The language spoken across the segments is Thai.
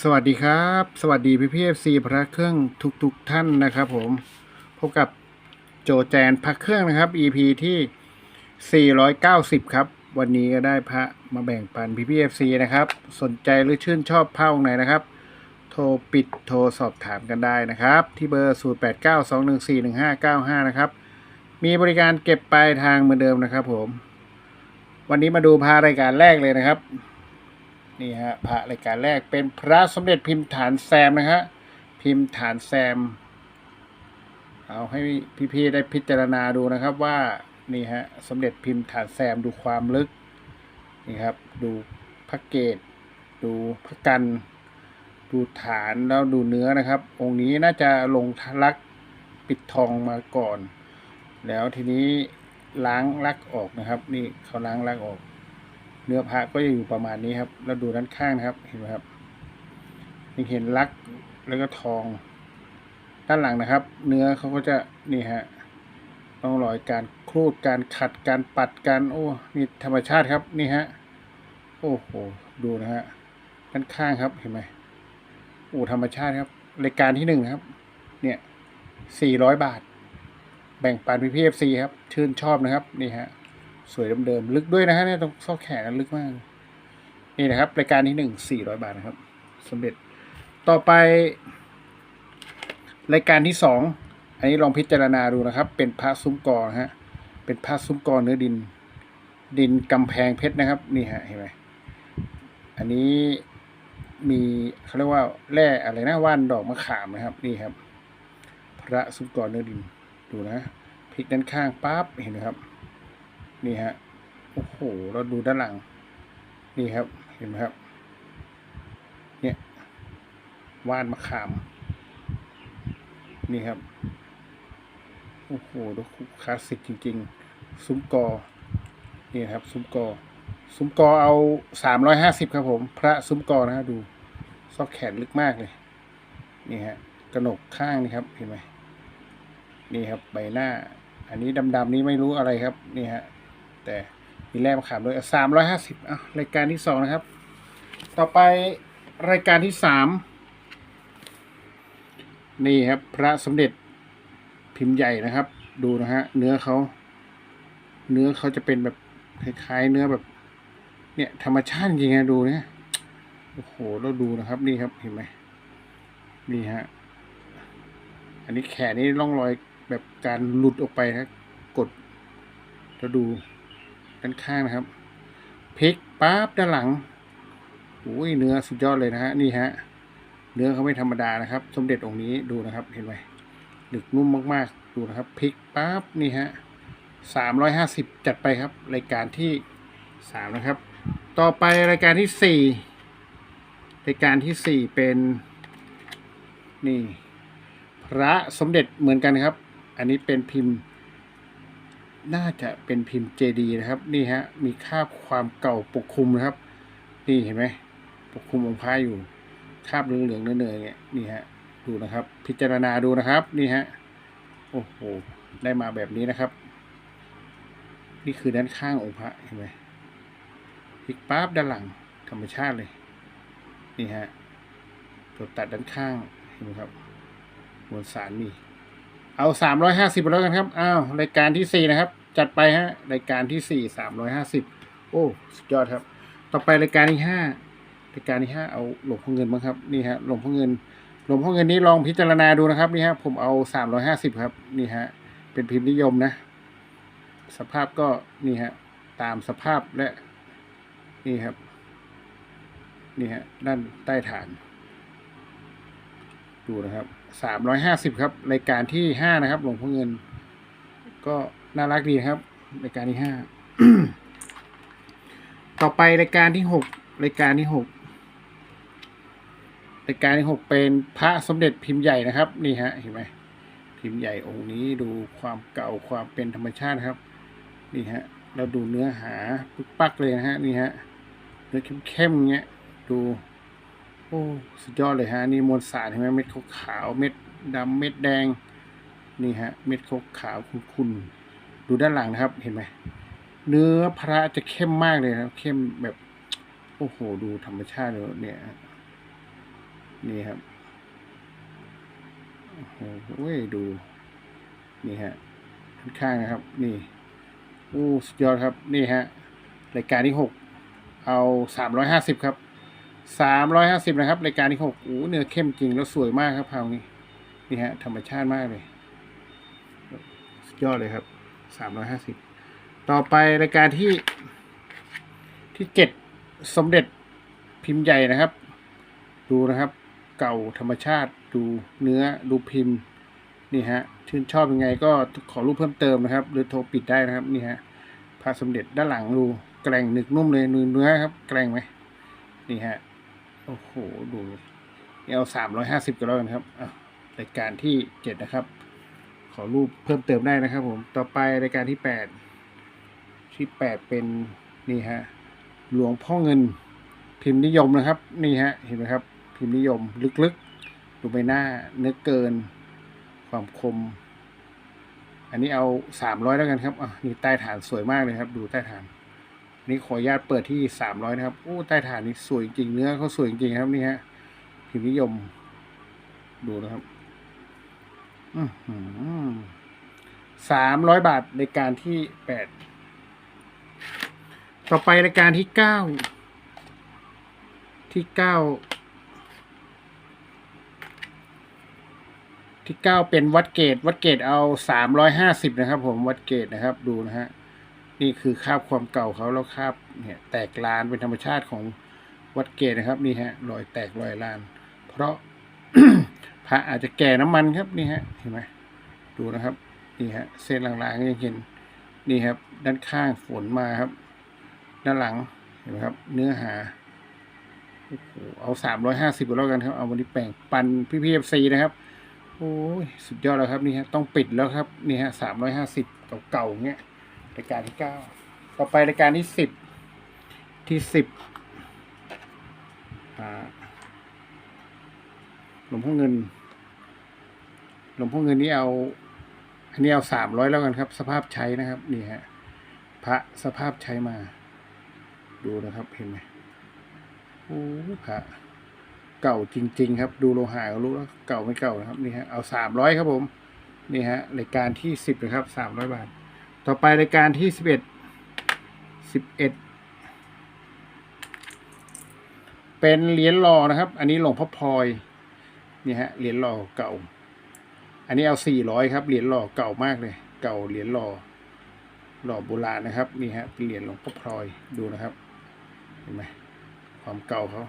สวัสดีครับ สวัสดีพี่พีเอฟซีพระเครื่องทุกๆทท่านนะครับ ผมพบกับโจแจนพระเครื่องนะครับ EP ที่ 490 ครับ วันนี้ก็ได้พระมาแบ่งปันพี่พีเอฟซีนะครับ สนใจหรือชื่นชอบผ้าองค์ไหนนะครับ โทรปิดโทรสอบถามกันได้นะครับ ที่เบอร์ 0892141595 นะครับ มีบริการเก็บปลายทางเหมือนเดิมนะครับ ผม วันนี้มาดูพารายการแรกเลยนะครับ นี่ฮะพระรายการแรกเป็นพระสมเด็จพิมพ์ฐานแซมนะฮะพิมพ์ฐานแซม เอาให้พี่ๆได้พิจารณาดูนะครับว่านี่ฮะสมเด็จพิมพ์ฐานแซมดูความลึกนี่ครับ ดูพระเกตดูพระกัน ดูฐานแล้วดูเนื้อนะครับ องค์นี้น่าจะลงทลักปิดทองมาก่อน แล้วทีนี้ล้างลักออกนะครับ นี่เขาล้างลักออก เนื้อพระก็จะอยู่ประมาณนี้ครับ แล้วดูด้านข้างนะครับ เห็นไหมครับยังเห็นลักแล้วก็ทอง ด้านหลังนะครับ เนื้อเขาก็จะนี่ฮะต้องรอยการครูดการขัดการปัดการโอ้นี่ธรรมชาติครับนี่ฮะโอ้โหดูนะฮะด้านข้างครับเห็นไหมโอ้ธรรมชาติครับรายการที่หนึ่งครับ เนี่ยสี่ร้อยบาท แบ่งปันพี่พีเอฟซีครับ ชื่นชอบนะครับนี่ฮะ สวยเดิมๆลึกด้วยนะฮะเนี่ยตรงซอกแขนลึกมาก นี่นะครับรายการที่หนึ่งสี่ร้อยบาทนะครับสำเร็จต่อไป รายการที่สองอันนี้ลองพิจารณาดูนะครับ เป็นพระซุ้มกอฮะเป็นพระซุ้มกอเนื้อดิน ดินกำแพงเพชรนะครับ นี่ฮะเห็นไหมอันนี้มีเขาเรียกว่าแร่อะไรนะว่านดอกมะขามนะครับ นี่ครับ พระซุ้มกอเนื้อดินดูนะพลิกด้านข้างปั๊บเห็นไหมครับ นี่ฮะโอ้โหเราดูด้านหลัง นี่ครับเห็นไหมครับ เนี่ยว่านมะขาม นี่ครับโอ้โหดูคลาสสิกจริง ๆ ซุ้มกอ นี่ครับ ซุ้มกอ ซุ้มกอเอาสามร้อยห้าสิบครับผม พระซุ้มกอนะฮะดูซอกแขนลึกมากเลย นี่ฮะกระหนกข้างนี่ครับเห็นไหมนี่ครับใบหน้า อันนี้ดำๆนี้ไม่รู้อะไรครับ นี่ฮะ แต่มีแร่มะขามด้วยสามร้อยห้าสิบอะรายการที่สองนะครับ ต่อไปรายการที่สามนี่ครับ พระสมเด็จพิมพ์ใหญ่นะครับ ดูนะฮะเนื้อเขาเนื้อเขาจะเป็นแบบคล้ายๆเนื้อแบบ เนี่ย ธรรมชาติจริงๆนะดูเนี่ยโอ้โหเราดูนะครับนี่ครับเห็นไหมนี่ฮะอันนี้แขนนี่ร่องรอยแบบการหลุดออกไปนะกดแล้วดู ด้านข้างนะครับพลิกปั๊บด้านหลังโอ้ยเนื้อสุดยอดเลยนะฮะนี่ฮะเนื้อเขาไม่ธรรมดานะครับ สมเด็จองค์นี้ดูนะครับเห็นไหมหนึกนุ่มมากๆดูนะครับพลิกปั๊บนี่ฮะสามร้อยห้าสิบจัดไปครับ รายการที่สามนะครับ ต่อไปรายการที่สี่รายการที่สี่เป็นนี่พระสมเด็จเหมือนกันครับ อันนี้เป็นพิมพ์ น่าจะเป็นพิมพ์เจดีนะครับ นี่ฮะ มีคาบความเก่าปกคลุมนะครับ นี่เห็นไหมปกคลุมองค์พระอยู่ คาบเหลืองๆเนยๆเนี่ยนี่ฮะดูนะครับ พิจารณาดูนะครับ นี่ฮะโอ้โหได้มาแบบนี้นะครับ นี่คือด้านข้างองค์พระเห็นไหมพลิกปั๊บด้านหลังธรรมชาติเลย นี่ฮะตัวตัดด้านข้างเห็นไหมครับมวลสารมี เอาสามร้อยห้าสิบแล้วกันครับ อ้าว รายการที่สี่นะครับ จัดไปฮะ รายการที่สี่สามร้อยห้าสิบโอ้สุดยอดครับ ต่อไปรายการที่ห้ารายการที่ห้าเอาหลวงพ่อเงินบ้างครับ นี่ฮะ หลวงพ่อเงิน หลวงพ่อเงินนี้ลองพิจารณาดูนะครับ นี่ฮะ ผมเอาสามร้อยห้าสิบครับ นี่ฮะ เป็นพิมพ์นิยมนะ สภาพก็นี่ฮะ ตามสภาพและ นี่ครับ นี่ฮะ ด้านใต้ฐาน ดูนะครับ สามร้อยห้าสิบครับรายการที่ห้านะครับ หลวงพ่อเงิน ก็น่ารักดีครับรายการที่ห้าต่อไปรายการที่หกรายการที่หกรายการที่หกเป็นพระสมเด็จพิมพ์ใหญ่นะครับ นี่ฮะเห็นไหมพิมพ์ใหญ่องค์นี้ดูความเก่าความเป็นธรรมชาติครับ นี่ฮะ เราดูเนื้อหาปึ๊กปักเลยนะฮะนี่ฮะเนื้อเข้มๆเงี้ยดู อ้สุดยอดเลยฮะนี่มวลสารเห็นไหมเม็ดขาวเม็ดดำเม็ดแดงนี่ฮะเม็ดขาวๆขุ่นๆดูด้านหลังนะครับเห็นไหมเนื้อพระจะเข้มมากเลยนะครับเข้มแบบโอ้โหดูธรรมชาติเลยเนี่ยนี่ครับโอ้โหดูนี่ฮะข้างนะครับ นี่โอ้สุดยอดครับ นี่ฮะรายการที่หกเอาสามร้อยห้าสิบครับ สามร้อยห้าสิบนะครับรายการที่หกโอ้เนื้อเข้มจริงแล้วสวยมากครับพาวนี้นี่ฮะธรรมชาติมากเลยสุดยอดเลยครับสามร้อยห้าสิบต่อไปรายการที่ที่เจ็ดสมเด็จพิมพ์ใหญ่นะครับ ดูนะครับ เก่าธรรมชาติดูเนื้อดูพิมพ์นี่ฮะชื่นชอบยังไงก็ขอรูปเพิ่มเติมนะครับ หรือโทรปิดได้นะครับนี่ฮะพระสมเด็จด้านหลังดูแกร่งหนึกนุ่มเลยเนื้อเนื้อครับ แกร่งไหมนี่ฮะ โอ้โห ดูเอาสามร้อยห้าสิบกันแล้วกันครับอะรายการที่เจ็ดนะครับ ขอรูปเพิ่มเติมได้นะครับผม ต่อไปรายการที่แปดที่แปดเป็นนี่ฮะ หลวงพ่อเงินพิมพ์นิยมนะครับ นี่ฮะ เห็นไหมครับ พิมพ์นิยมลึกๆ ดูใบหน้าเนื้อเกิน ความคม อันนี้เอาสามร้อยแล้วกันครับอะนี่ใต้ฐานสวยมากเลยครับ ดูใต้ฐาน นี่ขออนุญาตเปิดที่สามร้อยนะครับ โอ้ใต้ฐานนี่สวยจริงเนื้อเขาสวยจริงครับนี่ฮะพิมพ์นิยม ดูนะครับสามร้อยบาทในการที่แปด ต่อไปรายการที่เก้า ที่เก้า ที่เก้าเป็นวัดเกต วัดเกตเอาสามร้อยห้าสิบนะครับ ผมวัดเกตนะครับ ดูนะฮะ นี่คือคราบความเก่าเขาแล้วคราบเนี่ยแตกลานเป็นธรรมชาติของวัดเกตนะครับนี่ฮะรอยแตกรอยลาน เพราะพระอาจจะแก่น้ำมันครับนี่ฮะเห็นไหมดูนะครับนี่ฮะเส้นลางๆยังเห็นนี่ครับ ด้านข้างฝนมาครับ ด้านหลังเห็นไหมครับ เนื้อหาเอาสามร้อยห้าสิบแล้วกันครับ เอาวันนี้แป่งปันพี่พีเอฟซีนะครับโอ้ยสุดยอดแล้วครับนี่ฮะต้องปิดแล้วครับนี่ฮะสามร้อยห้าสิบเก่าๆเงี้ย รายการที่เก้าต่อไปรายการที่สิบที่สิบหลวงพ่อเงิน หลวงพ่อเงินนี่เอาอันนี้เอาสามร้อยแล้วกันครับ สภาพใช้นะครับ นี่ฮะพระสภาพใช้มา ดูนะครับเห็นไหมโอ้พระเก่าจริง ๆ ครับ ดูโลหะก็รู้แล้วเก่าไม่เก่านะครับนี่ฮะเอาสามร้อยครับผม นี่ฮะรายการที่สิบนะครับสามร้อยบาท ต่อไปรายการที่สิบเอ็ดสิบเอ็ดเป็นเหรียญหล่อนะครับ อันนี้หลวงพ่อพลอยนี่ฮะเหรียญหล่อเก่า อันนี้เอาสี่ร้อยครับเหรียญหล่อเก่ามากเลย เก่าเหรียญหล่อหล่อโบราณนะครับนี่ฮะเป็นเหรียญหลวงพ่อพลอยดูนะครับเห็นไหมความเก่าเขา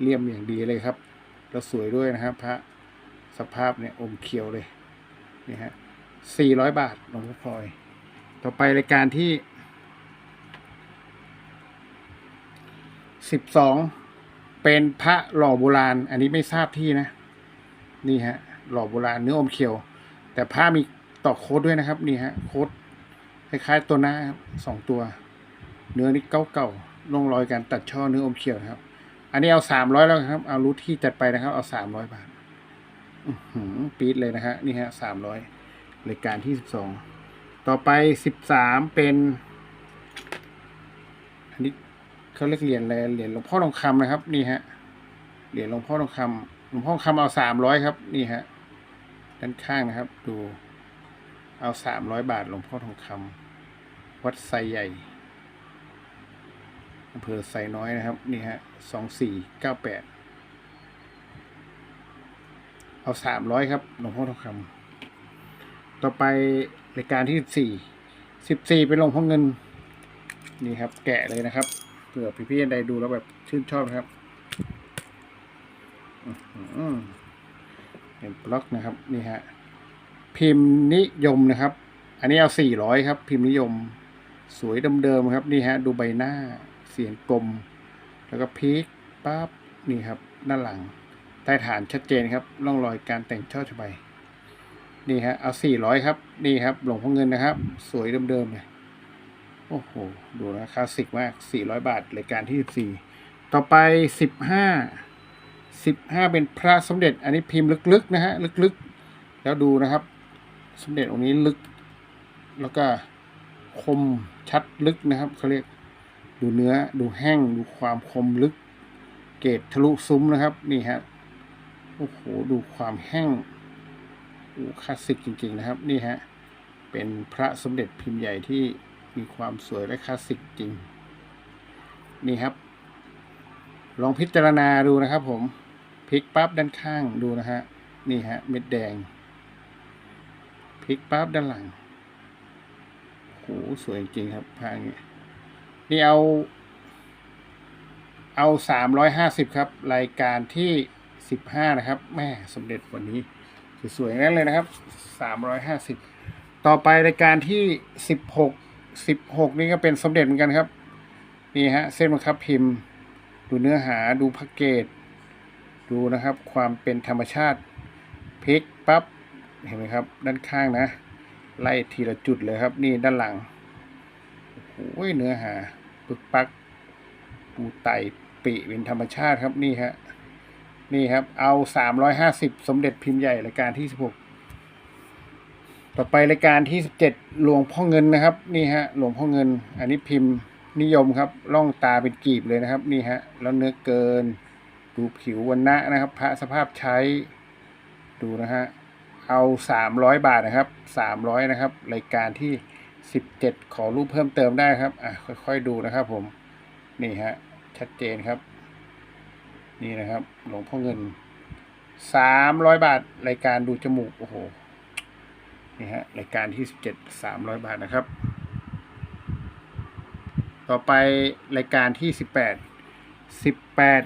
เลี่ยมอย่างดีเลยครับ แล้วสวยด้วยนะครับ พระสภาพเนี่ยอมเขียวเลยนี่ฮะสี่ร้อยบาทหลวงพ่อพลอย ต่อไปรายการที่สิบสองเป็นพระหล่อโบราณ อันนี้ไม่ทราบที่นะ นี่ฮะ หล่อโบราณเนื้ออมเขียว แต่ผ้ามีต่อโค้ดด้วยนะครับ นี่ฮะ โค้ดคล้ายๆตัวหน้าสองตัว เนื้อนี่เก่าๆร่องรอยการตัดช่อเนื้ออมเขียวครับ อันนี้เอาสามร้อยแล้วครับ เอารูที่จัดไปนะครับ เอาสามร้อยบาทปี๊ดเลยนะฮะนี่ฮะสามร้อยรายการที่สิบสอง ต่อไปสิบสามเป็นอันนี้เขาเรียกเหรียญอะไรเหรียญหลวงพ่อทองคำนะครับ นี่ฮะเหรียญหลวงพ่อทองคำหลวงพ่อทองคำเอาสามร้อยครับ นี่ฮะด้านข้างนะครับ ดู เอาสามร้อยบาทหลวงพ่อทองคำวัดไซใหญ่อำเภอไซน้อยนะครับ นี่ฮะสองสี่เก้าแปดเอาสามร้อยครับหลวงพ่อทองคำต่อไป รายการที่สิบสี่สิบสี่เป็นลงพ่อเงิน นี่ครับ แกะเลยนะครับเผื่อพี่ๆใดดูแล้วแบบชื่นชอบนะครับเป็นบล็อกนะครับนี่ฮะพิมพ์นิยมนะครับ อันนี้เอาสี่ร้อยครับ พิมพ์นิยม สวยเดิมๆครับ นี่ฮะ ดูใบหน้าเสียงกลม แล้วก็พีคปั๊บนี่ครับด้านหลังใต้ฐานชัดเจนครับร่องรอยการแต่งช่อฉบา นี่ฮะเอาสี่ร้อยครับ นี่ครับ หลวงพ่อเงินนะครับ สวยเดิมๆเลยโอ้โห ดูนะคลาสสิกมากสี่ร้อยบาทรายการที่สิบสี่ต่อไปสิบห้าสิบห้าเป็นพระสมเด็จ อันนี้พิมพ์ลึกๆนะฮะลึกๆ แล้วดูนะครับ สมเด็จองค์นี้ลึก แล้วก็คมชัดลึกนะครับเขาเรียกดูเนื้อดูแห้งดูความคมลึก เกรดทะลุซุ้มนะครับ นี่ฮะโอ้โห ดูความแห้ง คลาสสิกจริง ๆ นะครับ นี่ฮะ เป็นพระสมเด็จพิมพ์ใหญ่ที่มีความสวยและคลาสสิกจริง นี่ครับ ลองพิจารณาดูนะครับผม พลิกปั๊บด้านข้างดูนะฮะ นี่ฮะ เม็ดแดง พลิกปั๊บด้านหลังโหสวยจริงครับพระอย่างเงี้ยนี่เอา เอาสามร้อยห้าสิบครับ รายการที่สิบห้านะครับ แม่สมเด็จวันนี้ สวยๆงั้นเลยนะครับสามร้อยห้าสิบต่อไปรายการที่สิบหกสิบหกนี่ก็เป็นสมเด็จเหมือนกันครับ นี่ฮะเส้นบังคับพิมพ์ ดูเนื้อหาดูพ็กเกจดูนะครับ ความเป็นธรรมชาติพลิกปั๊บเห็นไหมครับ ด้านข้างนะ ไล่ทีละจุดเลยครับ นี่ด้านหลังโอ้ยเนื้อหาปึกปักปูไตปีเป็นธรรมชาติครับนี่ฮะ นี่ครับ เอาสามร้อยห้าสิบสมเด็จพิมพ์ใหญ่รายการที่สิบหกต่อไปรายการที่สิบเจ็ดหลวงพ่อเงินนะครับ นี่ฮะหลวงพ่อเงิน อันนี้พิมพ์นิยมครับล่องตาเป็นกีบเลยนะครับ นี่ฮะแล้วเนื้อเกิน ดูผิววันณะนะครับ พระสภาพใช้ดูนะฮะเอาสามร้อยบาทนะครับสามร้อยนะครับ รายการที่สิบเจ็ดขอรูปเพิ่มเติมได้ครับอะค่อยๆดูนะครับผมนี่ฮะชัดเจนครับ นี่นะครับ หลวงพ่อเงินสามร้อยบาท รายการดูจมูก โอ้โห นี่ฮะ รายการที่สิบเจ็ดสามร้อยบาทนะครับ ต่อไปรายการที่สิบแปดสิบแปด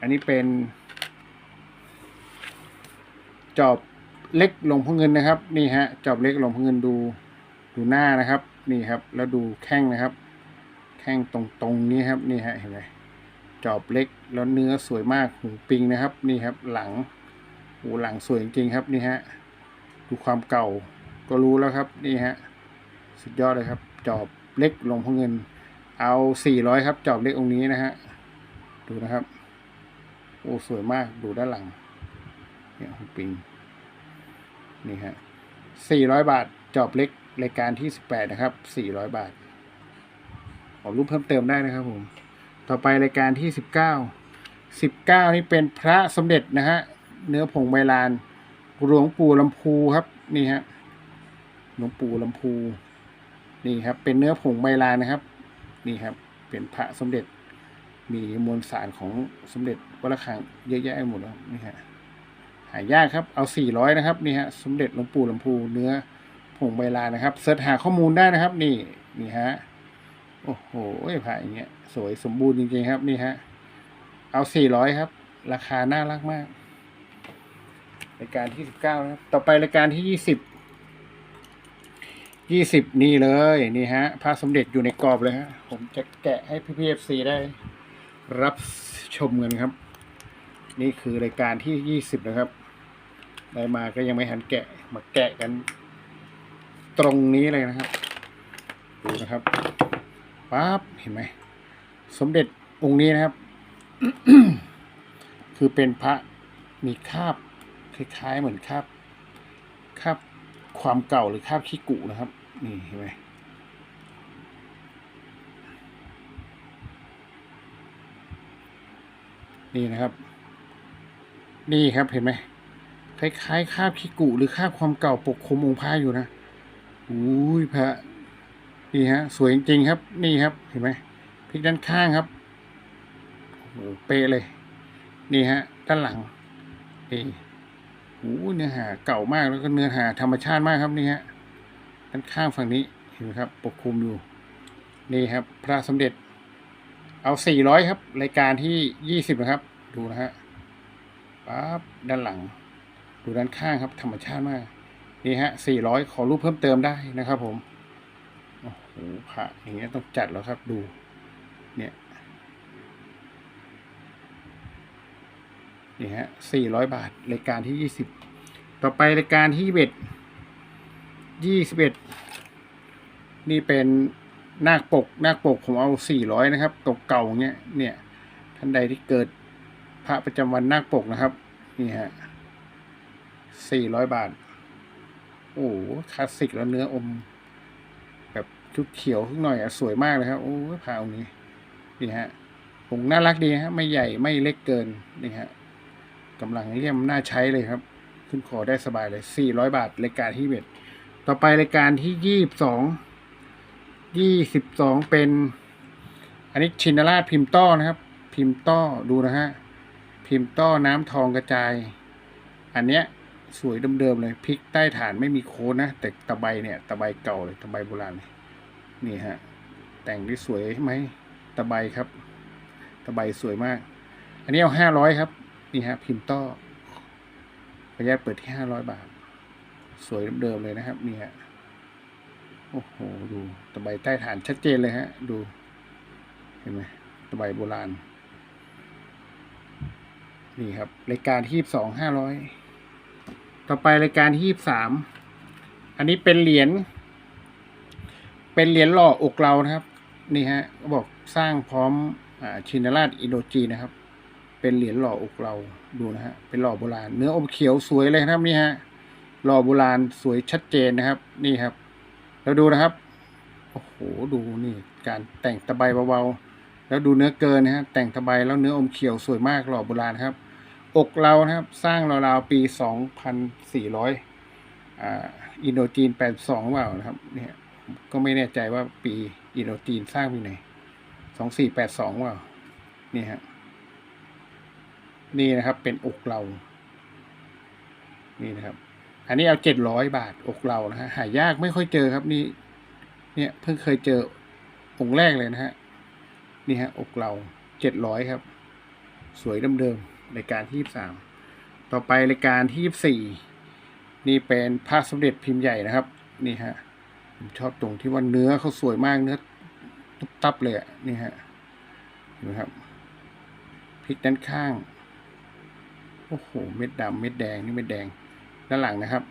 อันนี้เป็น จอบเล็กหลวงพ่อเงินนะครับ นี่ฮะ จอบเล็กหลวงพ่อเงินดูดูหน้านะครับ นี่ครับ แล้วดูแข้งนะครับ แข้งตรงตรงๆนี้ครับ นี่ฮะ เห็นไหม จอบเล็กแล้วเนื้อสวยมากหูปิงนะครับนี่ครับหลังหูหลังสวยจริงครับนี่ฮะดูความเก่าก็รู้แล้วครับนี่ฮะสุดยอดเลยครับ จอบเล็กลงพ่อเงิน เอาสี่ร้อยครับจอบเล็กองค์นี้นะฮะดูนะครับโอ้สวยมากดูด้านหลังเนี่ยหูปิงนี่ฮะสี่ร้อยบาทจอบเล็กรายการที่สิบแปดนะครับสี่ร้อยบาทขอรูปเพิ่มเติมได้นะครับผม ต่อไปรายการที่สิบเก้าสิบเก้านี่เป็นพระสมเด็จนะฮะเนื้อผงใบลาน หลวงปู่ลำพูครับนี่ฮะหลวงปู่ลำพูนี่ครับ เป็นเนื้อผงใบลานนะครับ นี่ครับ เป็นพระสมเด็จมีมวลสารของสมเด็จวัดระฆังเยอะแยะหมดแล้วนี่ฮะหายากครับเอาสี่ร้อยนะครับนี่ฮะสมเด็จหลวงปู่ลำพูเนื้อผงใบลานนะครับเสิร์ชหาข้อมูลได้นะครับ นี่นี่ฮะ โอ้โหพระอย่างเงี้ยสวยสมบูรณ์จริงๆครับนี่ฮะ เอาสี่ร้อยครับ ราคาน่ารักมากรายการที่สิบเก้านะครับ ต่อไปรายการที่ยี่สิบยี่สิบนี่เลยนี่ฮะพระสมเด็จอยู่ในกรอบเลยฮะ ผมจะแกะให้พี่พีเอฟซีได้ รับชมกันครับ นี่คือรายการที่ยี่สิบนะครับ ได้มาก็ยังไม่หันแกะมาแกะกัน ตรงนี้เลยนะครับ ดูนะครับ ปั๊บเห็นไหมสมเด็จองค์นี้นะครับ คือเป็นพระมีคาบคล้ายๆเหมือนคาบคาบความเก่าหรือคาบขี้กุนะครับ นี่เห็นไหมนี่นะครับ นี่ครับเห็นไหมคล้ายๆคาบขี้กุหรือคาบความเก่าปกคลุมองค์พระอยู่นะอุ้ยพระ นี่ฮะสวยจริงครับ นี่ครับเห็นไหมพลิกด้านข้างครับโอ้โหเป๊ะเลย นี่ฮะ ด้านหลังนี่โอ้โหเนื้อหาเก่ามากแล้วก็เนื้อหาธรรมชาติมากครับนี่ฮะด้านข้างฝั่งนี้เห็นไหมครับ ปกคลุมอยู่ นี่ครับ พระสมเด็จ เอาสี่ร้อยครับ รายการที่ยี่สิบนะครับ ดูนะฮะปั๊บด้านหลัง ดูด้านข้างครับ ธรรมชาติมาก นี่ฮะสี่ร้อยขอรูปเพิ่มเติมได้นะครับผม โอ้พระอย่างเงี้ยต้องจัดแล้วครับดู เนี่ยนี่ฮะสี่ร้อยบาท รายการที่ยี่สิบต่อไปรายการที่ยี่สิบเอ็ดยี่สิบเอ็ดนี่เป็นนาคปกนาคปกผมเอาสี่ร้อยนะครับตกเก่าเงี้ยเนี่ยท่านใดที่เกิดพระประจำวันนาคปกนะครับนี่ฮะสี่ร้อยบาท โอ้คลาสสิกแล้วเนื้ออม ชุดเขียวขึ้นหน่อยอะสวยมากเลยครับโอ้พาองค์นี้นี่ฮะผงน่ารักดีฮะไม่ใหญ่ไม่เล็กเกินนี่ฮะกำลังเยี่ยมน่าใช้เลยครับ ขึ้นคอได้สบายเลย 400 บาทรายการที่เบ็ดต่อไปรายการที่22 22เป็น อันนี้ชินราชพิมพ์ต้อนะครับ พิมพ์ต้อดูนะฮะพิมพ์ต้อน้ำทองกระจาย อันเนี้ยสวยเดิมๆเลยพลิกใต้ฐานไม่มีโค้ดนะแต่ตะไบเนี่ยตะไบเก่าเลยตะไบโบราณเลย นี่ฮะ แต่งได้สวยไหมตะไบครับ ตะไบสวยมาก อันนี้เอาห้าร้อยครับ นี่ฮะ พิมพ์ต้อประยัดเปิดที่ห้าร้อยบาท สวยเดิมเลยนะครับ นี่ฮะ โอ้โห ดูตะไบใต้ฐานชัดเจนเลยฮะ ดู เห็นไหมตะไบโบราณ นี่ครับ รายการที่สองห้าร้อย ต่อไปรายการที่สาม อันนี้เป็นเหรียญ เป็นเหรียญหล่ออกเรานะครับ นี่ฮะบอกสร้างพร้อมอชินราชอินโดจีนนะครับ เป็นเหรียญหล่ออกเราดูนะฮะเป็นหล่อโบราณ เนื้ออมเขียวสวยเลยครับนี่ฮะหล่อโบราณสวยชัดเจนนะครับ นี่ครับแล้วดูนะครับโอ้โหดูนี่การแต่งตะไบเบาๆแล้วดูเนื้อเกินนะฮะแต่งตะไบแล้วเนื้ออมเขียวสวยมากหล่อโบราณครับ อกเรานะครับ สร้างราวๆปี 2,400อ่าอินโดจีน82เปล่านะครับเนี่ย ก็ไม่แน่ใจว่าปีอินโดจีนสร้างปีไหน2482เปล่านี่ฮะนี่นะครับเป็นอกเรา นี่นะครับ อันนี้เอาเจ็ดร้อยบาทอกเรานะฮะหายากไม่ค่อยเจอครับนี่ เนี่ยเพิ่งเคยเจอองค์แรกเลยนะฮะนี่ฮะอกเราเจ็ดร้อยครับ สวยเดิมๆรายการที่ยี่สามต่อไปรายการที่ยี่สี่นี่เป็นพระสมเด็จพิมพ์ใหญ่นะครับ นี่ฮะ ผมชอบตรงที่ว่าเนื้อเขาสวยมากเนื้อตุบตับเลยอะนี่ฮะเห็นไหมครับพลิกด้านข้าง โอ้โห เม็ดดำเม็ดแดงนี่เม็ดแดง ด้านหลังนะครับ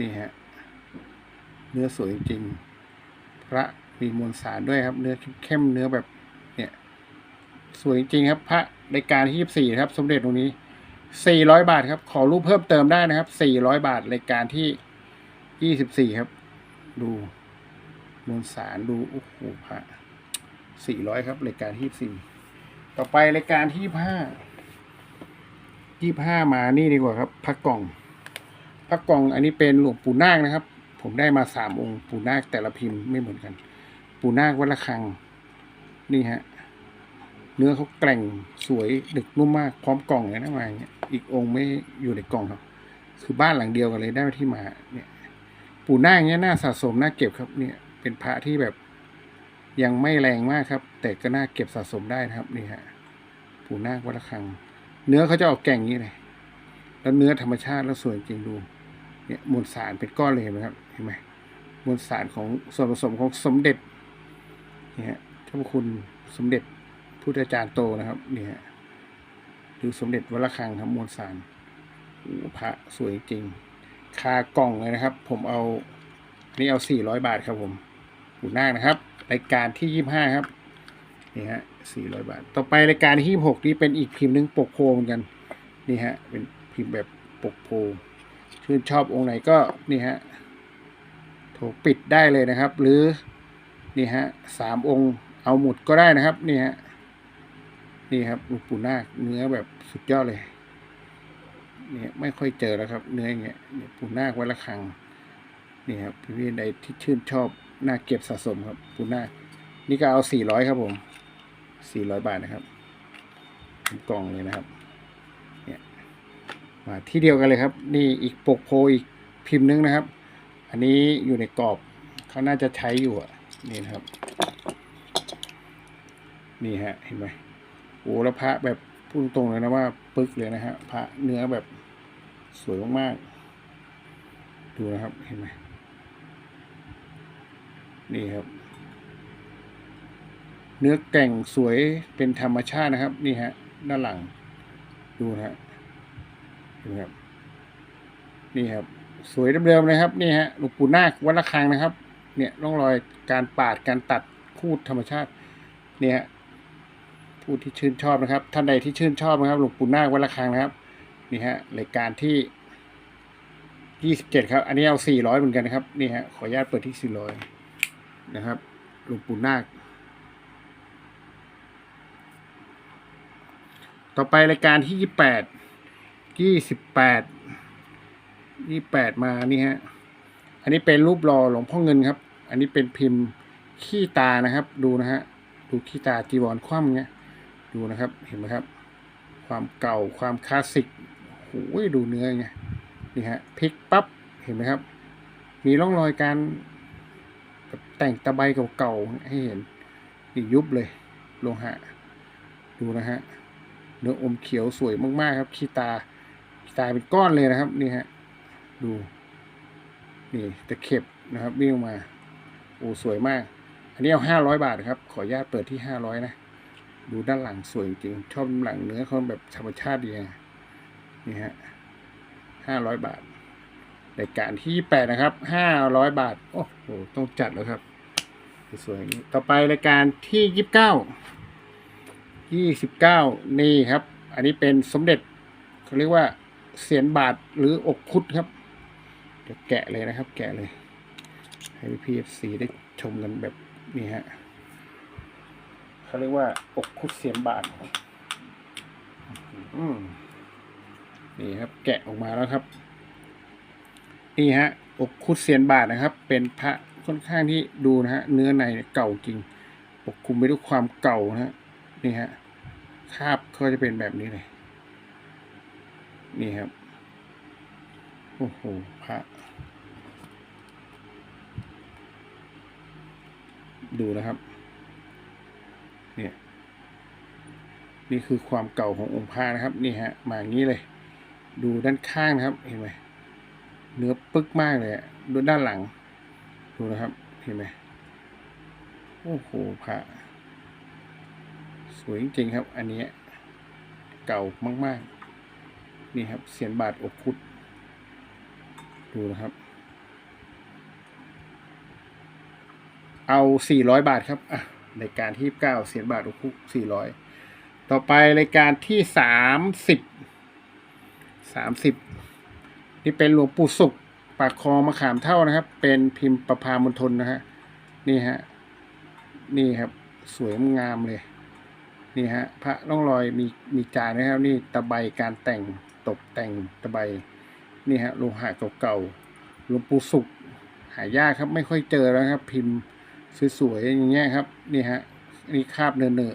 นี่ฮะ เนื้อสวยจริงๆพระมีมวลสารด้วยครับ เนื้อเข้มเนื้อแบบ เนี่ย สวยจริงๆครับ พระรายการที่ยี่สี่ครับ สมเด็จตรงนี้สี่ร้อยบาทครับ ขอรูปเพิ่มเติมได้นะครับสี่ร้อยบาทรายการที่ยี่สิบสี่ครับ ดูมวลสารดูโอ้โหพระสี่ร้อยครับรายการที่สี่ต่อไปรายการที่ยี่ห้ายี่ห้ามานี่ดีกว่าครับพระกล่องพระกล่องอันนี้เป็นหลวงปู่นาคนะครับ ผมได้มาสามองค์ปู่นาคแต่ละพิมพ์ไม่เหมือนกัน ปู่นาควัดละคัง นี่ฮะเนื้อเขาแกร่งสวยดึกนุ่มมากพร้อมกล่องเลยนะมาอย่างเงี้ยอีกองค์ไม่อยู่ในกล่องครับ คือบ้านหลังเดียวกันเลยได้ที่มาเนี่ย ปู่นาคเนี้ยน่าสะสมน่าเก็บครับเนี่ยเป็นพระที่แบบยังไม่แรงมากครับ แต่ก็น่าเก็บสะสมได้นะครับนี่ฮะปู่นาควัดระฆัง เนื้อเขาจะออกแก่งนี้เลยแล้วเนื้อธรรมชาติแล้วสวยจริงดู เนี่ยมวลสารเป็นก้อนเลยเห็นไหมครับเห็นไหมมวลสารของส่วนผสมของสมเด็จเนี่ฮะท่านคุณสมเด็จพุทธาจารย์โตนะครับเนี่ฮะดูสมเด็จวัดระฆังครับมวลสารโอ้พระสวยจริง คากล่องเลยนะครับ ผมเอาอันนี้เอาสี่ร้อยบาทครับผมปู่นาคนะครับ รายการที่ยี่ห้าครับนี่ฮะสี่ร้อยบาท ต่อไปรายการที่หกนี่เป็นอีกพิมพ์หนึ่งปกโพเหมือนกันนี่ฮะเป็นพิมพ์แบบปกโพชื่นชอบองค์ไหนก็นี่ฮะโถปิดได้เลยนะครับ หรือนี่ฮะสามองค์เอาหมุดก็ได้นะครับนี่ฮะนี่ครับหลวงปู่นาคเนื้อแบบสุดยอดเลย เนี่ยไม่ค่อยเจอแล้วครับ เนื้ออย่างเงี้ยปูนาควัดระฆังนี่ครับพี่ๆใดที่ชื่นชอบน่าเก็บสะสมครับปูนาคนี่ก็เอาสี่ร้อยครับผมสี่ร้อยบาทนะครับกล่องเลยนะครับเนี่ยมาที่เดียวกันเลยครับ นี่อีกปกโพอีกพิมพ์นึงนะครับ อันนี้อยู่ในกรอบเขาน่าจะใช้อยู่อะนี่นะครับ นี่ฮะเห็นไหมโอ้แล้วพระแบบพูดตรงเลยนะว่า ปึกเลยนะฮะพระเนื้อแบบ สวยมากๆ ดูนะครับ เห็นไหมนี่ครับ เนื้อแก่งสวยเป็นธรรมชาตินะครับ นี่ฮะ ด้านหลัง ดูนะฮะเห็นไหมครับ นี่ครับ สวยเดิมๆเลยครับ นี่ฮะหลวงปู่นาควัดระฆังนะครับ เนี่ยร่องรอยการปาดการตัดคูดธรรมชาติ เนี่ยฮะผู้ที่ชื่นชอบนะครับ ท่านใดที่ชื่นชอบนะครับ หลวงปู่นาควัดระฆังนะครับ นี่ฮะรายการที่ยี่สิบเจ็ดครับ อันนี้เอาสี่ร้อยเหมือนกันนะครับ นี่ฮะ ขออนุญาตเปิดที่สี่ร้อยนะครับ หลวงปู่นาค ต่อไปรายการที่ยี่แปด ยี่สิบแปด ยี่แปดมานี่ฮะ อันนี้เป็นรูปหล่อหลวงพ่อเงินครับ อันนี้เป็นพิมพ์ขี้ตานะครับ ดูนะฮะ ดูขี้ตาจีวรคว่ำเงี้ย ดูนะครับ เห็นไหมครับ ความเก่า ความคลาสสิก โอ้ยดูเนื้อไงนี่ฮะพลิกปั๊บเห็นไหมครับ มีร่องรอยการแต่งตะไบเก่าๆให้เห็นนี่ยุบเลยโลหะ ดูนะฮะเนื้ออมเขียวสวยมากๆครับขี้ตาขี้ตาเป็นก้อนเลยนะครับนี่ฮะดูนี่ตะเข็บนะครับวิ่งมาโอ้สวยมาก อันนี้เอาห้าร้อยบาทครับ ขออนุญาตเปิดที่ห้าร้อยนะ ดูด้านหลังสวยจริง ชอบหลังเนื้อเขาแบบธรรมชาติดีนะ นี่ฮะห้าร้อยบาทรายการที่แปดนะครับห้าร้อยบาท โอ้โห ต้องจัดแล้วครับ สวยอย่างนี้ ต่อไปรายการที่ยี่สิบเก้ายี่สิบเก้านี่ครับ อันนี้เป็นสมเด็จเขาเรียกว่าเสียนบาทหรืออกคุดครับเดี๋ยวแกะเลยนะครับ แกะเลย ให้พี่เอฟซีได้ชมกันแบบนี้ฮะเขาเรียกว่าอกคุดเสียนบาท อืม นี่ครับแกะออกมาแล้วครับ นี่ฮะอกคุดเสียนบาทนะครับ เป็นพระค่อนข้างที่ดูนะฮะเนื้อในเก่าจริงปกคลุมไปด้วยความเก่านะฮะนี่ฮะคาบก็จะเป็นแบบนี้เลยนี่ครับโอ้โหพระดูนะครับเนี่ยนี่คือความเก่าขององค์พระนะครับ นี่ฮะมาอย่างนี้เลย ดูด้านข้างนะครับ เห็นไหมเนื้อปึกมากเลยดูด้านหลัง ดูนะครับ เห็นไหมโอ้โหพระสวยจริงๆครับ อันนี้เก่ามากๆ นี่ครับเสียนบาทอกคุด ดูนะครับ เอาสี่ร้อยบาทครับอะรายการที่เก้าเสียนบาทอกคุดสี่ร้อยต่อไปรายการที่สามสิบ สามสิบนี่เป็นหลวงปู่สุขปากคอมะขามเท่านะครับ เป็นพิมพ์ประพามณฑลนะฮะนี่ฮะนี่ครับ สวยงามเลย นี่ฮะ พระร่องรอยมีมีจานนะครับ นี่ตะไบการแต่งตกแต่งตะไบนี่ฮะโลหะเก่าๆหลวงปู่สุขหายากครับไม่ค่อยเจอแล้วครับ พิมพ์สวยๆอย่างเงี้ยครับ นี่ฮะนี่คาบเนื้อเนื้อ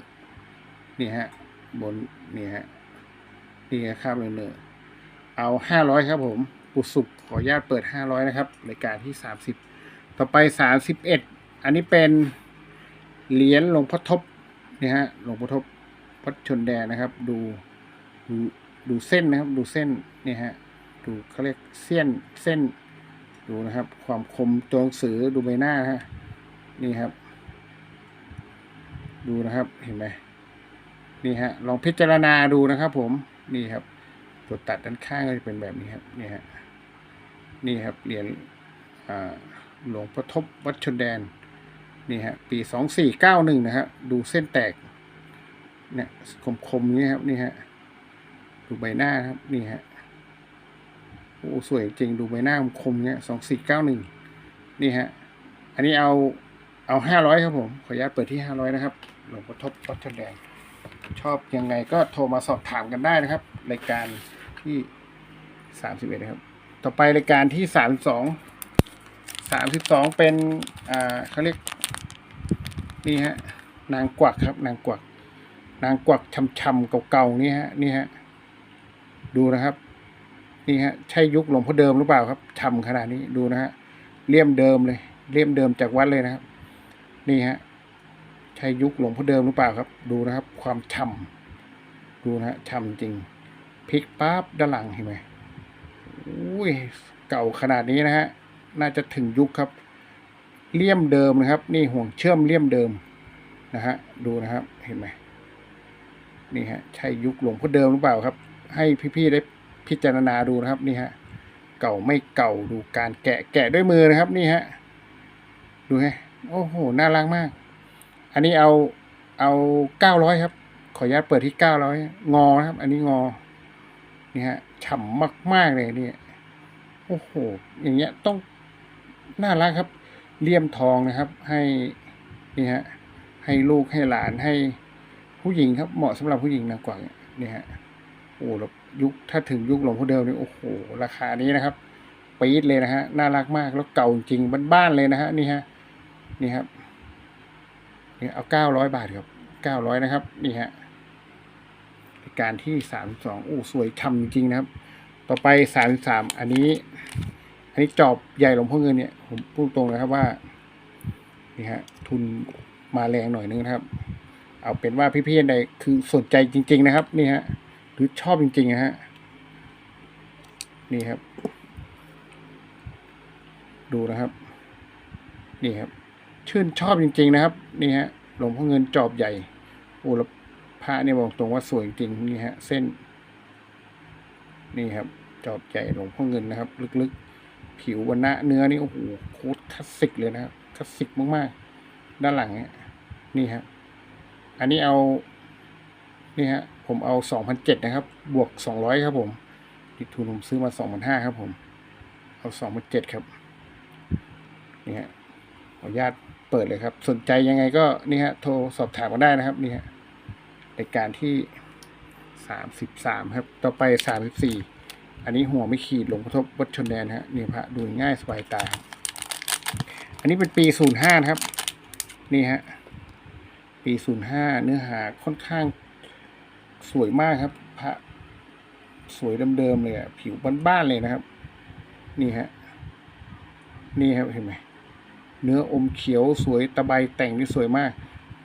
ๆนี่ฮะบนนี่ฮะนี่คาบเนื้อเนอ เอาห้าร้อยครับผมปู่สุขขออนุญาตเปิดห้าร้อยนะครับรายการที่สามสิบต่อไปสามสิบเอ็ดอันนี้เป็นเหรียญหลวงพ่อทบนี่ฮะหลวงพ่อทบวัดชนแดนนะครับ ดูดูดูเส้นนะครับ ดูเส้นนี่ฮะดูเขาเรียกเส้นเส้นดูนะครับ ความคมตัวหนังสือดูใบหน้าฮะนี่ครับ ดูนะครับเห็นไหมนี่ฮะลองพิจารณาดูนะครับ ผมนี่ครับ ตัวตัดด้านข้างก็จะเป็นแบบนี้ครับนี่ฮะนี่ครับเหรียญหลวงพ่อทบวัดชนแดนนี่ฮะปีสองสี่เก้าหนึ่งนะฮะดูเส้นแตกเนี่ยคมๆนี้ครับนี่ฮะดูใบหน้าครับนี่ฮะโอ้สวยจริงดูใบหน้าคมๆเนี้ยสองสี่เก้าหนึ่งนี่ฮะอันนี้เอาเอาห้าร้อยครับผมขออนุญาตเปิดที่ห้าร้อยนะครับหลวงพ่อทบวัดชนแดนชอบยังไงก็โทรมาสอบถามกันได้นะครับ รายการที่สามสิบเอ็ดนะครับ ต่อไปรายการที่สามสองสามสิบสองเป็นอ่าเขาเรียกนี่ฮะนางกวักครับ นางกวัก นางกวักช่ำๆเก่าๆนี่ฮะนี่ฮะดูนะครับนี่ฮะใช่ยุคหลวงพ่อเดิมหรือเปล่าครับช่ำขนาดนี้ดูนะฮะเลี่ยมเดิมเลย เลี่ยมเดิมจากวัดเลยนะครับ นี่ฮะใช่ยุคหลวงพ่อเดิมหรือเปล่าครับ ดูนะครับ ความฉ่ำดูนะฮะฉ่ำจริง พลิกปั๊บด้านหลังเห็นไหมอุ้ยเก่าขนาดนี้นะฮะ น่าจะถึงยุคครับ เลี่ยมเดิมนะครับ นี่ห่วงเชื่อมเลี่ยมเดิมนะฮะ ดูนะครับ เห็นไหมนี่ฮะ ใช่ยุคหลวงพ่อเดิมหรือเปล่าครับ ให้พี่ๆได้พิจารณาดูนะครับ นี่ฮะ เก่าไม่เก่าดูการแกะแกะด้วยมือนะครับ นี่ฮะ ดูฮะ โอ้โห น่ารักมาก อันนี้เอา เอาเก้าร้อยครับ ขออนุญาตเปิดที่เก้าร้อยงอครับ อันนี้งอ นี่ฮะฉ่ำมาก ๆ เลยเนี่ยโอ้โห อย่างเงี้ยต้องน่ารักครับเลี่ยมทองนะครับ ให้นี่ฮะให้ลูกให้หลานให้ผู้หญิงครับเหมาะสำหรับผู้หญิงนะกว่านี่ฮะโอ้แล้วยุคถ้าถึงยุคหลวงพ่อเดิมนี่โอ้โหราคานี้นะครับปี๊ดเลยนะฮะน่ารักมากแล้วเก่าจริงบ้านๆเลยนะฮะนี่ฮะนี่ครับนี่เอาเก้าร้อยบาทครับเก้าร้อยนะครับ นี่ฮะ การที่สามสองโอ้สวยทำจริงนะครับ ต่อไปสามสามอันนี้ อันนี้จอบใหญ่หลวงพ่อเงินเนี่ยผมพูดตรงนะครับว่านี่ฮะทุนมาแรงหน่อยนึงนะครับ เอาเป็นว่าพี่ๆใดคือสนใจจริง ๆ นะครับ นี่ฮะหรือชอบจริงๆนะฮะนี่ครับ ดูนะครับ นี่ครับ ชื่นชอบจริง ๆ นะครับ นี่ฮะหลวงพ่อเงินจอบใหญ่โอ้แล้ว พระเนี่ยบอกตรงว่าสวยจริงนี่ฮะ เส้น นี่ครับ จอบใหญ่หลวงพ่อเงินนะครับ ลึกๆ ผิววันณะเนื้อนี่โอ้โหโคตรคลาสสิกเลยนะครับคลาสสิกมากๆ ด้านหลังเนี่ยนี่ครับอันนี้เอานี่ฮะผมเอาสองพันเจ็ดนะครับ บวกสองร้อยครับผมที่ทุนผมซื้อมาสองพันห้าครับผม เอาสองพันเจ็ดครับนี่ฮะขออนุญาตเปิดเลยครับ สนใจยังไงก็นี่ฮะโทรสอบถามมาได้นะครับนี่ฮะ รายการที่สามสิบสามครับ ต่อไปสามสิบสี่อันนี้หัวไม่ขีดลงกระทบวัดชนแดนฮะนี่พระดูง่ายสบายตา อันนี้เป็นปีศูนย์ห้าครับ นี่ฮะปีศูนย์ห้าเนื้อหาค่อนข้างสวยมากครับ พระสวยเดิมๆเลยอะผิวบ้านๆเลยนะครับ นี่ฮะนี่ครับเห็นไหมเนื้ออมเขียวสวยตะไบแต่งนี่สวยมาก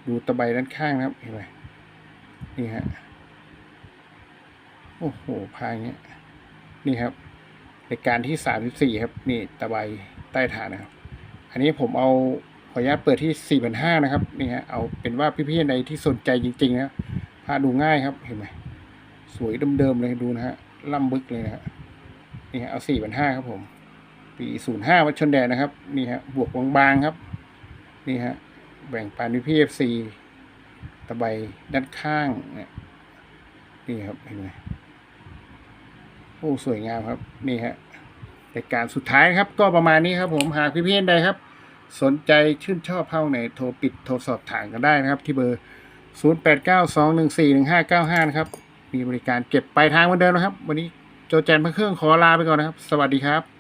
ดูตะไบด้านข้างนะครับเห็นไหม นี่ฮะโอ้โหพายเงี้ยนี่ครับรายการที่สามสิบสี่ครับ นี่ตะไบใต้ฐานนะครับ อันนี้ผมเอาขออนุญาตเปิดที่สี่พันห้านะครับนี่ฮะเอาเป็นว่าพี่ๆในที่สนใจจริงๆนะพาดูง่ายครับเห็นไหมสวยเดิมๆเลยดูนะฮะล่ำบึกเลยนะฮะนี่ฮะเอาสี่พันห้าครับผม ปีศูนย์ห้าวัดชนแดนนะครับ นี่ฮะบวกบางๆครับ นี่ฮะแบ่งปันพี่เอฟซี ตะไบด้านข้างเนี่ยนี่ครับเห็นไหมโอ้สวยงามครับนี่ฮะรายการสุดท้ายครับ ก็ประมาณนี้ครับ ผมหากพี่พี่ใดครับ สนใจชื่นชอบเผ่าไหนโทรปิดโทรสอบถามกันได้นะครับ ที่เบอร์ 0892141595 นะครับ มีบริการเก็บปลายทางเหมือนเดิมนะครับ วันนี้โจแจนพระเครื่องขอลาไปก่อนนะครับ สวัสดีครับ